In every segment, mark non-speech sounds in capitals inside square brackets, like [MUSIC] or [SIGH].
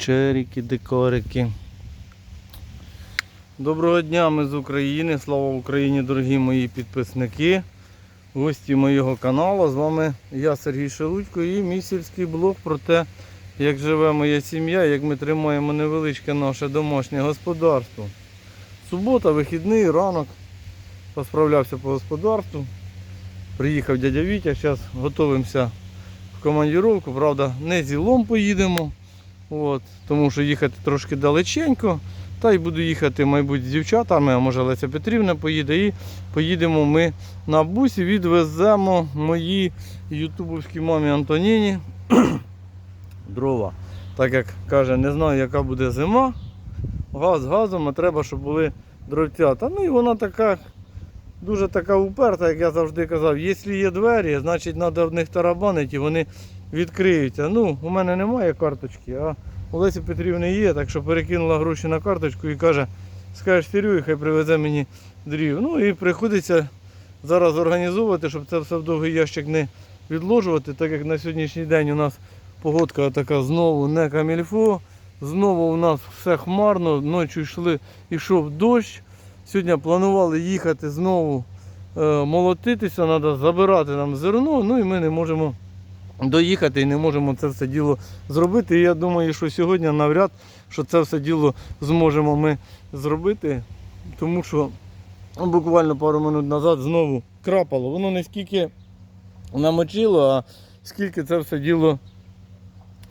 черіки, декорики. Доброго дня, ми з України. Слава Україні, дорогі мої підписники, гості моєго каналу. З вами я, Сергій Шелудько, і мій сільський блог про те, як живе моя сім'я, як ми тримаємо невеличке наше домашнє господарство. Субота, вихідний, ранок. Посправлявся по господарству. Приїхав дядя Вітя, зараз готуємося в командіровку. Правда, не зілом поїдемо. От, тому що їхати трошки далеченько. Та й буду їхати, мабуть, з дівчатами, а може Леся Петрівна поїде. І поїдемо ми на бусі, відвеземо моїй ютубовській мамі Антоніні [CLEARS THROAT] дрова. Так як каже, не знаю, яка буде зима. Газ газом, а треба, щоб були дровцята. Ну і вона така, дуже така уперта, як я завжди казав, якщо є двері, значить треба в них тарабанити і вони відкриються. Ну, у мене немає карточки, а у Лесі Петрівни є, так що перекинула гроші на карточку і каже, скажеш Серюй, хай привезе мені дрів. Ну і приходиться зараз організовувати, щоб це все в довгий ящик не відложувати, так як на сьогоднішній день у нас погодка така знову не камільфо. Знову у нас все хмарно, ночі йшли, йшов дощ. Сьогодні планували їхати знову е, молотитися, треба забирати нам зерно, ну і ми не можемо доїхати і не можемо це все діло зробити. І я думаю, що сьогодні навряд що це все діло зможемо ми зробити, тому що ну, буквально пару минут назад знову крапало. Воно не скільки намочило, а скільки це все діло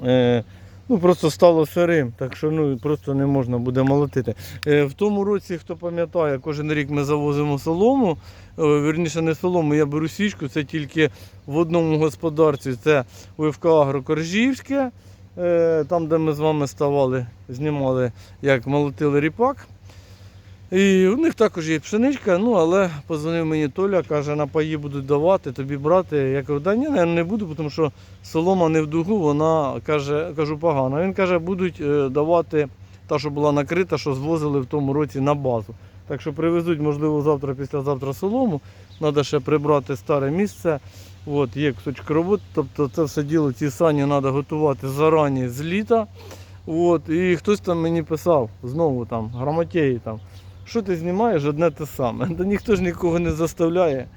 е, ну, просто стало сирим. Так що ну, просто не можна буде молотити. Е, в тому році, хто пам'ятає, кожен рік ми завозимо солому. Е, Вірніше не солому, я беру січку, це тільки в одному господарстві. Це УФК Агрокоржівське, е, там, де ми з вами ставали, знімали, як молотили ріпак. І у них також є пшеничка, ну але позвонив мені Толя, каже, на паї будуть давати, тобі брати. Я кажу, да ні, не буду, тому що солома не в дугу, вона каже, кажу, погано. Він каже, будуть е, давати та, що була накрита, що звозили в тому році на базу. Так що привезуть, можливо, завтра, післязавтра солому. Треба ще прибрати старе місце. От, є кусочки роботи. Тобто це все діло, ці сані треба готувати зарані з літа. От, і хтось там мені писав, знову там, грамотеї там, що ти знімаєш одне те саме. Та ніхто ж нікого не заставляє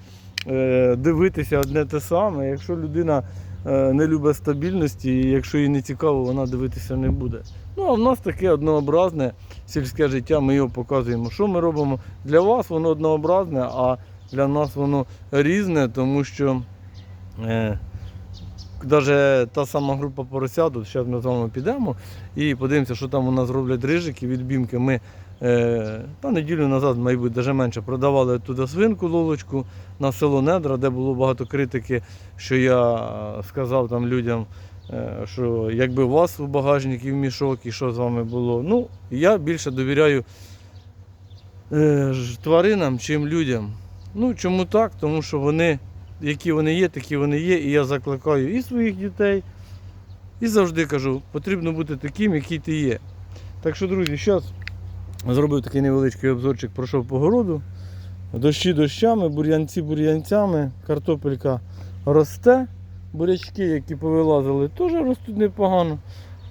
е, дивитися одне те саме. Якщо людина е, не любить стабільності, і якщо їй не цікаво, вона дивитися не буде. Ну а в нас таке однообразне сільське життя, ми його показуємо. Що ми робимо? Для вас воно однообразне, а для нас воно різне, тому що е, навіть та сама група поросят, от зараз ми з вами підемо і подивимося, що там у нас роблять рижики, відбімки. Ми е, та неділю назад, мабуть, навіть менше продавали туди свинку лолочку на село Недра, де було багато критики, що я е, сказав там людям. Е, що якби вас у багажнику мішок і що з вами було. Ну, я більше довіряю е, тваринам, чим людям. Ну, чому так? Тому що вони, які вони є, такі вони є. І я закликаю і своїх дітей, і завжди кажу, потрібно бути таким, який ти є. Так що, друзі, зараз зробив такий невеличкий обзорчик, пройшов по городу. Дощі дощами, бур'янці бур'янцями, картопелька росте. Бурячки, які повилазили, теж ростуть непогано.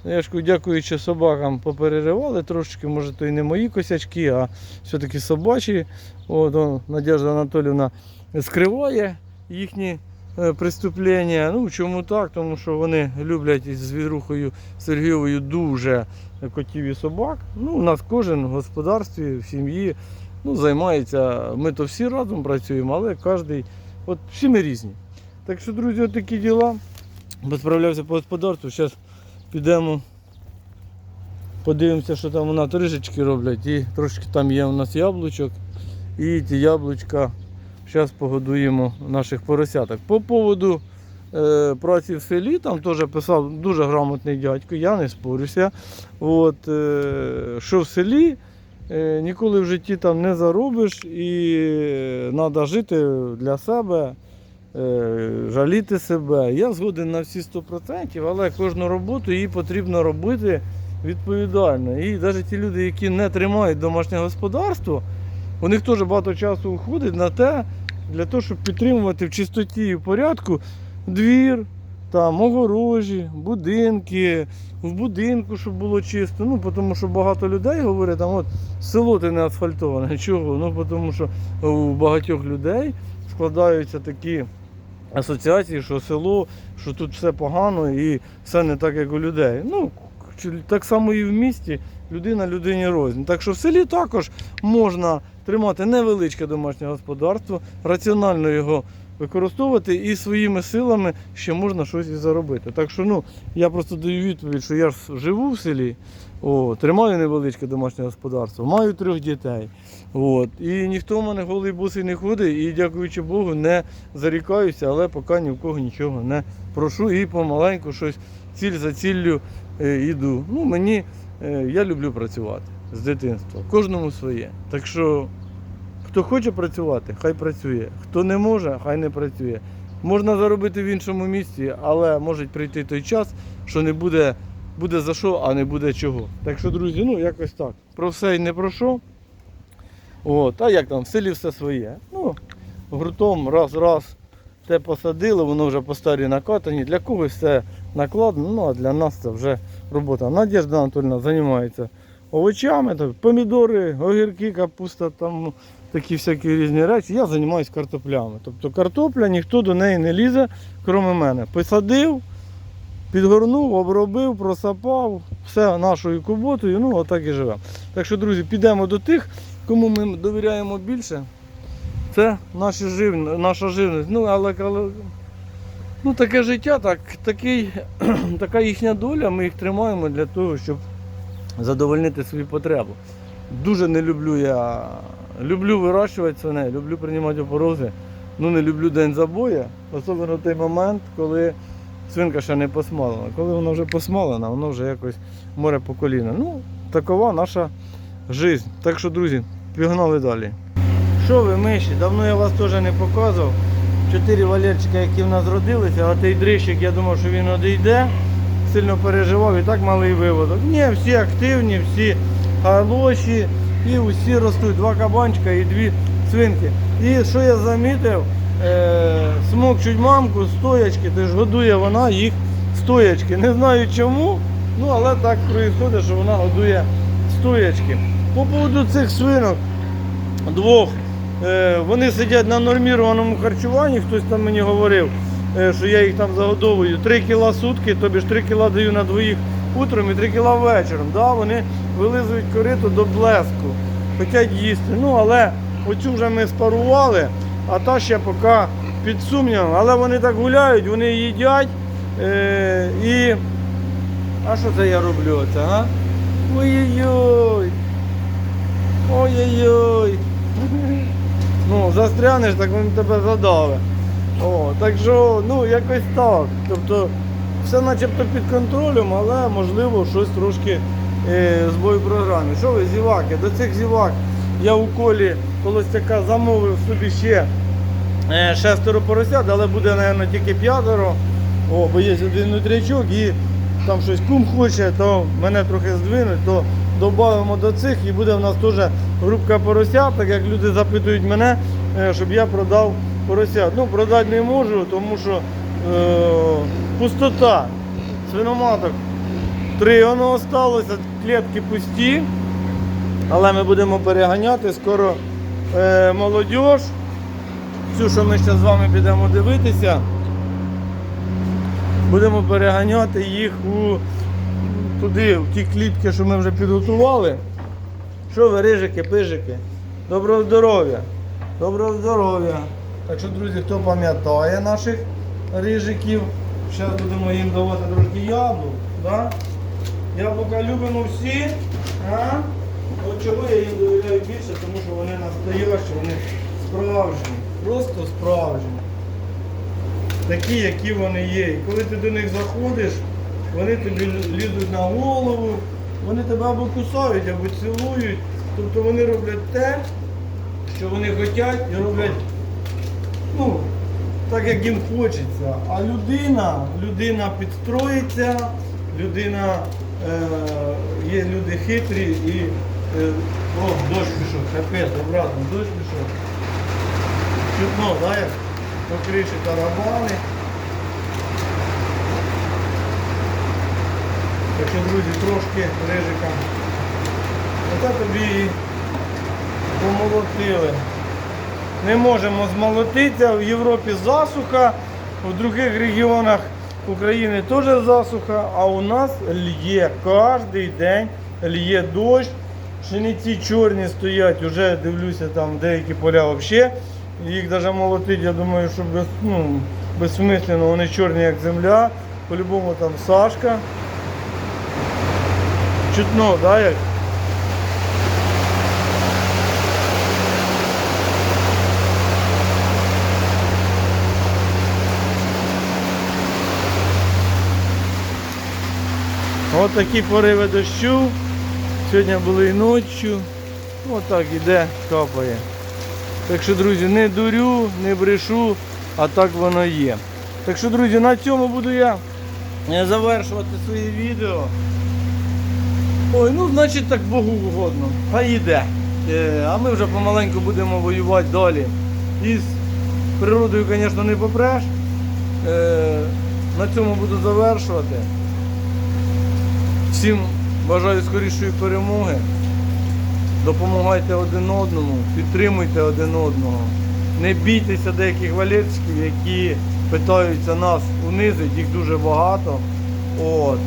Я ж дякуючи собакам, попереривали трошечки, може то і не мої косячки, а все-таки собачі. От, Надежда Анатолівна скриває їхні преступлення. Ну чому так? Тому що вони люблять із звірухою Сергійовою дуже котів і собак. Ну, у нас кожен в господарстві, в сім'ї ну, займається. Ми то всі разом працюємо, але кожен, от всі ми різні. Так що, друзі, такі діла. Посправлявся по господарству. Зараз підемо, подивимося, що там у нас рижечки роблять. І трошки там є у нас яблучок. І ті яблучка зараз погодуємо наших поросяток. По поводу е, праці в селі, там теж писав дуже грамотний дядько, я не спорюся. От, е, що в селі е, ніколи в житті там не заробиш і треба жити для себе е, жаліти себе. Я згоден на всі 100%, але кожну роботу її потрібно робити відповідально. І навіть ті люди, які не тримають домашнє господарство, у них теж багато часу уходить на те, для того, щоб підтримувати в чистоті і в порядку двір, там огорожі, будинки, в будинку, щоб було чисто. Ну, тому що багато людей говорять, там от село ти не асфальтоване. [LAUGHS] Чого? Ну, тому що у багатьох людей складаються такі асоціації, що село, що тут все погано і все не так, як у людей. Ну, так само і в місті людина людині рознь. Так що в селі також можна тримати невеличке домашнє господарство, раціонально його використовувати і своїми силами ще можна щось і заробити. Так що ну, я просто даю відповідь, що я ж живу в селі, о, тримаю невеличке домашнє господарство, маю трьох дітей. От, і ніхто в мене голий босий не ходить, і дякуючи Богу, не зарікаюся, але поки ні в кого нічого не прошу і помаленьку щось ціль за ціллю е, йду. Ну, мені, е, я люблю працювати з дитинства. Кожному своє. Так що, хто хоче працювати, хай працює. Хто не може, хай не працює. Можна заробити в іншому місці, але може прийти той час, що не буде, буде за що, а не буде чого. Так що, друзі, ну якось так. Про все і не про що. От, а як там, в селі все своє. Ну, гуртом раз-раз те посадили, воно вже по старій накатані. Для когось це накладно, ну а для нас це вже робота. Надежда Анатольовна займається овочами, так, помідори, огірки, капуста, там ну, такі всякі різні речі. Я займаюся картоплями. Тобто картопля, ніхто до неї не лізе, крім мене. Посадив, підгорнув, обробив, просапав, все нашою куботою, ну отак і живемо. Так що, друзі, підемо до тих, кому ми довіряємо більше. Це наші жив... наша живність. Ну, але ну, таке життя, так, такий, [CLEARS THROAT] така їхня доля, ми їх тримаємо для того, щоб задовольнити свої потреби. Дуже не люблю я. Люблю вирощувати свиней, люблю приймати опорози. Ну не люблю день забоя, особливо той момент, коли свинка ще не посмалена. Коли вона вже посмалена, воно вже якось море по коліна. Ну, такова наша життя. Так що, друзі, пігнали далі. Що ви, миші? Давно я вас теж не показував. Чотири валерчика, які в нас родилися, а той дрищик, я думав, що він одійде. Сильно переживав і так малий виводок. Ні, всі активні, всі хороші і усі ростуть. Два кабанчика і дві свинки. І що я замітив, е, смокчуть мамку стоячки, тож годує вона їх стоячки. Не знаю чому, ну але так відбувається, що вона годує стоячки. По поводу цих свинок двох. Е, Вони сидять на нормірованому харчуванні, хтось там мені говорив, що я їх там загодовую. 3 кіла сутки, тобі ж 3 кіла даю на двоїх утром і 3 кіла вечором. Да, вони вилизують корито до блеску, хочуть їсти. Ну, але оцю вже ми спарували, а та ще поки під сумнівом. Але вони так гуляють, вони їдять. Е, і... А що це я роблю? Оце, а? Ой-ой-ой. Ой-ой-ой. Ну, застрянеш, так він тебе задаве. О, так що, ну, якось так. Тобто, все начебто під контролем, але можливо щось трошки е, збой в програмі. Що ви, зіваки? До цих зівак я у колі Колостяка замовив собі ще е, шестеро поросят, але буде, мабуть, тільки п'ятеро. О, бо є один нутрячок і там щось кум хоче, то мене трохи здвинуть, то додамо до цих і буде в нас теж групка поросят, так як люди запитують мене, е, щоб я продав поросят. Ну, продати не можу, тому що е, пустота. Свиноматок три воно осталося, клітки пусті. Але ми будемо переганяти скоро е, молодіж. Цю, що ми ще з вами підемо дивитися. Будемо переганяти їх у туди, в ті клітки, що ми вже підготували. Що ви, рижики, пижики? Доброго здоров'я! Доброго здоров'я! Так що, друзі, хто пам'ятає наших рижиків, зараз будемо їм давати трошки яблук. Да? Яблука любимо всі. А? От чого я їм довіряю більше, тому що вони настоящі, вони справжні. Просто справжні такі, які вони є. І коли ти до них заходиш, вони тобі лізуть на голову, вони тебе або кусають, або цілують. Тобто вони роблять те, що вони хочуть і роблять ну, так, як їм хочеться. А людина, людина підстроїться, людина, е, є люди хитрі і е, о, дощ пішов, капець, обратно, дощ пішов. Чутно, да, як? по тарабани. Так друзі, трошки рижика. Оце тобі і помолотили. Не можемо змолотитися, в Європі засуха, в інших регіонах України теж засуха, а у нас лє кожен день лє дощ. Пшениці чорні стоять, вже дивлюся, там деякі поля взагалі. Їх навіть молотити, я думаю, що без, ну, безсмислено, вони чорні як земля. По-любому там Сашка. Чутно, да, як? Ось такі пориви дощу. Сьогодні були і ночі. Ось так іде, капає. Так що, друзі, не дурю, не брешу, а так воно є. Так що, друзі, на цьому буду я е, завершувати своє відео. Ой, ну значить так Богу угодно. Хай йде. Е, А ми вже помаленьку будемо воювати далі. Із природою, звісно, не попреш. Е, На цьому буду завершувати. Всім бажаю скорішої перемоги. Допомагайте один одному, підтримуйте один одного. Не бійтеся деяких валерчиків, які питаються нас унизити, їх дуже багато. От.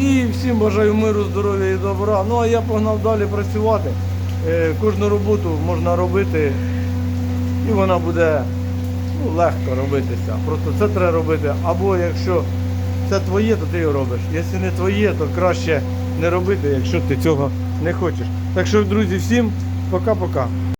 І всім бажаю миру, здоров'я і добра. Ну а я погнав далі працювати. Е, Кожну роботу можна робити і вона буде ну, легко робитися. Просто це треба робити. Або якщо це твоє, то ти його робиш. Якщо не твоє, то краще не робити, якщо ти цього не хочеш. Так що, друзі, всім пока-пока.